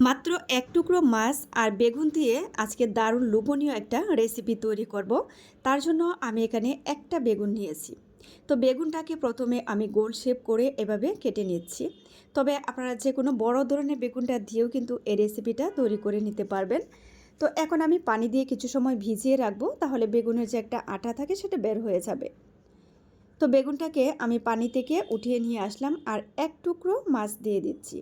মাত্র এক টুকরো মাছ আর বেগুন দিয়ে আজকে দারুণ লোভনীয় একটা রেসিপি তৈরি করব। তার জন্য আমি এখানে একটা বেগুন নিয়েছি। তো বেগুনটাকে প্রথমে আমি গোল শেপ করে এভাবে কেটে নিচ্ছি। তবে আপনারা যে কোনো বড় ধরনের বেগুনটা দিয়েও কিন্তু এই রেসিপিটা তৈরি করে নিতে পারবেন। তো এখন আমি পানি দিয়ে কিছু সময় ভিজিয়ে রাখব, তাহলে বেগুনের যে একটা আটা থাকে সেটা বের হয়ে যাবে। তো বেগুনটাকে আমি পানি থেকে উঠিয়ে নিয়ে আসলাম আর এক টুকরো মাছ দিয়ে দিচ্ছি।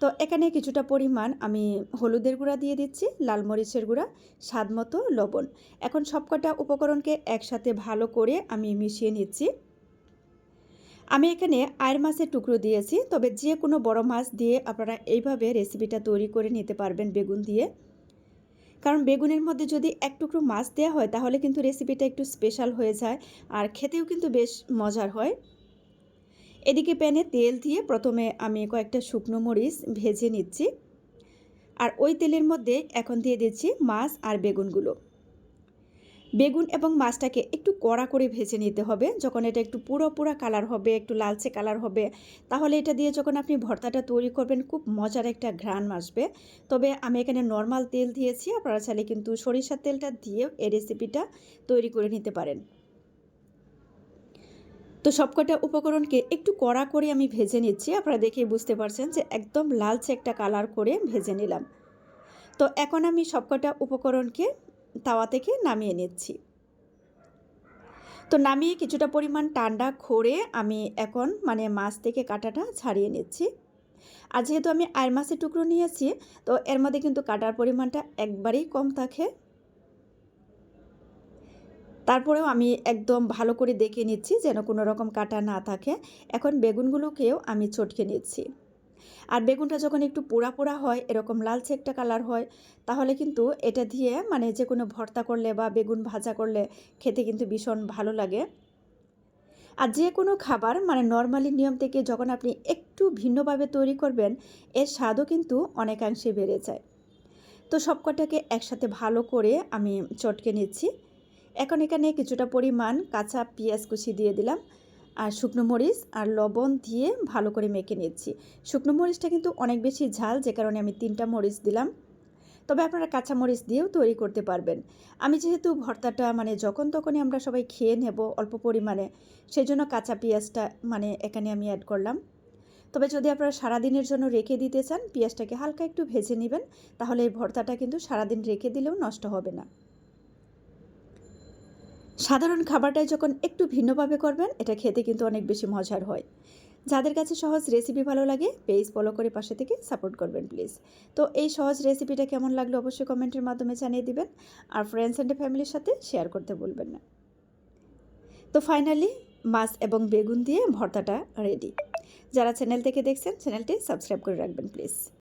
তো এখানে কিছুটা পরিমাণ আমি হলুদের গুঁড়া দিয়ে দিচ্ছি, লাল মরিচের গুঁড়া, স্বাদ মতো লবণ। এখন সবকটা উপকরণকে একসাথে ভালো করে আমি মিশিয়ে নিচ্ছি। আমি এখানে আয়ের মাছের টুকরো দিয়েছি, তবে যে কোনো বড় মাছ দিয়ে আপনারা এইভাবে রেসিপিটা তৈরি করে নিতে পারবেন বেগুন দিয়ে। কারণ বেগুনের মধ্যে যদি এক টুকরো মাছ দেওয়া হয়, তাহলে কিন্তু রেসিপিটা একটু স্পেশাল হয়ে যায়, আর খেতেও কিন্তু বেশ মজার হয়। এদিকে প্যানে তেল দিয়ে প্রথমে আমি কয়েকটা শুকনো মরিচ ভেজে নিচ্ছি। আর ওই তেলের মধ্যে এখন দিয়ে দিচ্ছি মাছ আর বেগুনগুলো। বেগুন এবং মাছটাকে একটু কড়া করে ভেজে নিতে হবে। যখন এটা একটু পুরো পুরো কালার হবে, একটু লালচে কালার হবে, তাহলে এটা দিয়ে যখন আপনি ভর্তাটা তৈরি করবেন, খুব মজার একটা ঘ্রাণ আসবে। তবে আমি এখানে নর্মাল তেল দিয়েছি, আপনারা চাইলে কিন্তু সরিষার তেলটা দিয়েও এই রেসিপিটা তৈরি করে নিতে পারেন। তো সবকটা উপকরণকে একটু কড়া করে আমি ভেজে নিচ্ছি। আপনারা দেখেই বুঝতে পারছেন যে একদম লালচে একটা কালার করে ভেজে নিলাম। তো এখন আমি সবকটা উপকরণকে তাওয়া থেকে নামিয়ে নিচ্ছি। তো নামিয়ে কিছুটা পরিমাণ ঠান্ডা খড়ে আমি এখন মানে মাছ থেকে কাটাটা ছাড়িয়ে নিচ্ছি। আর যেহেতু আমি আয়ের মাছের টুকরো নিয়েছি, তো এর মধ্যে কিন্তু কাটার পরিমাণটা একবারেই কম থাকে। তারপরেও আমি একদম ভালো করে দেখে নিচ্ছি যেন কোনো রকম কাটা না থাকে। এখন বেগুনগুলোকেও আমি চটকে নিচ্ছি। আর বেগুনটা যখন একটু পোড়া পোড়া হয়, এরকম লালচে একটা কালার হয়, তাহলে কিন্তু এটা দিয়ে মানে যে কোনো ভর্তা করলে বা বেগুন ভাজা করলে খেতে কিন্তু ভীষণ ভালো লাগে। আর যে কোনো খাবার মানে নর্মালি নিয়ম থেকে যখন আপনি একটু ভিন্নভাবে তৈরি করবেন, এর স্বাদও কিন্তু অনেকাংশে বেড়ে যায়। তো সবকটাকে একসাথে ভালো করে আমি চটকে নিচ্ছি। এখন এখানে কিছুটা পরিমাণ কাঁচা পেঁয়াজ কুচি দিয়ে দিলাম আর শুকনো মরিচ আর লবণ দিয়ে ভালো করে মেখে নিচ্ছি। শুকনো মরিচটা কিন্তু অনেক বেশি ঝাল, যে কারণে আমি তিনটা মরিচ দিলাম। তবে আপনারা কাঁচা মরিচ দিয়েও তৈরি করতে পারবেন। আমি যেহেতু ভর্তাটা মানে যখন তখনই আমরা সবাই খেয়ে নেব অল্প পরিমাণে সেই জন্য কাঁচা পেঁয়াজটা মানে এখানে আমি অ্যাড করলাম। তবে যদি আপনারা সারাদিনের জন্য রেখে দিতে চান, পেঁয়াজটাকে হালকা একটু ভেজে নেবেন, তাহলে এই ভর্তাটা কিন্তু সারাদিন রেখে দিলেও নষ্ট হবে না। সাধারণ খাবারটাই যখন একটু ভিন্নভাবে করবেন, এটা খেতে কিন্তু অনেক বেশি মজার হয়। যাদের কাছে সহজ রেসিপি ভালো লাগে পেজ ফলো করে পাশে থেকে সাপোর্ট করবেন প্লিজ তো এই সহজ রেসিপিটা কেমন লাগল অবশ্যই কমেন্টের মাধ্যমে জানিয়ে দিবেন, আর ফ্রেন্ডস অ্যান্ড ফ্যামিলির সাথে শেয়ার করতে বলবেন না। তো ফাইনালি মাছ এবং বেগুন দিয়ে ভর্তাটা রেডি যারা চ্যানেল থেকে দেখছেন চ্যানেলটি সাবস্ক্রাইব করে রাখবেন প্লিজ